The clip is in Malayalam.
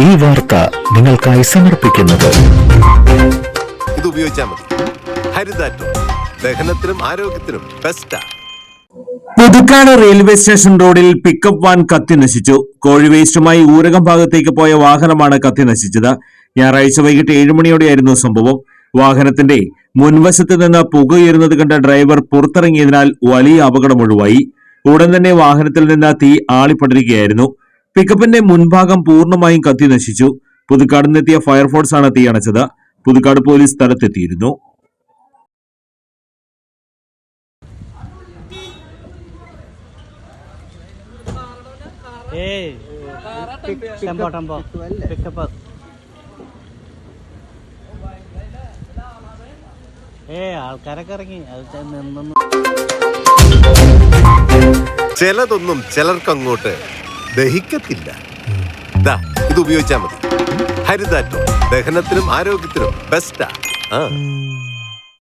ഈ വാർത്ത നിങ്ങൾക്കായി സമർപ്പിക്കുന്നത്. ഇത് ഉപയോഗിച്ചാൽ മതി. ഹരിതാറ്റോ. ദഹനത്തിനും ആരോഗ്യത്തിനും ബെസ്റ്റാ പുതുക്കാട് റെയിൽവേ സ്റ്റേഷൻ റോഡിൽ പിക്കപ്പ് വാൻ കത്തി നശിച്ചു. കോഴി വേസ്റ്റുമായി ഊരകം ഭാഗത്തേക്ക് പോയ വാഹനമാണ് കത്തി നശിച്ചത്. ഞായറാഴ്ച വൈകിട്ട് ഏഴ് മണിയോടെയായിരുന്നു സംഭവം. വാഹനത്തിന്റെ മുൻവശത്ത് നിന്ന് പുകയുയരുന്നത് കണ്ട ഡ്രൈവർ പുറത്തിറങ്ങിയതിനാൽ വലിയ അപകടം ഒഴിവായി. ഉടൻ തന്നെ വാഹനത്തിൽ നിന്ന് തീ ആളിപ്പടരുകയായിരുന്നു. പിക്കപ്പിന്റെ മുൻഭാഗം പൂർണമായും കത്തി നശിച്ചു. പുതുക്കാട് നിന്നെത്തിയ ഫയർഫോഴ്സാണ് തീ അണച്ചത്. പുതുക്കാട് പോലീസ് സ്ഥലത്തെത്തിയിരുന്നു. ഏയ്. ടെമ്പോ ടെമ്പോ പിക്കപ്പ് ഏ ആൾക്കാരൊക്കെ ഇറങ്ങി. അത് നിന്നു ചിലതൊന്നും ചിലർക്കങ്ങോട്ട് ദഹിക്കത്തില്ല. ഇത് ഉപയോഗിച്ചാൽ മതി. ഹരിതാറ്റോ ദഹനത്തിനും ആരോഗ്യത്തിനും ബെസ്റ്റാ ആ.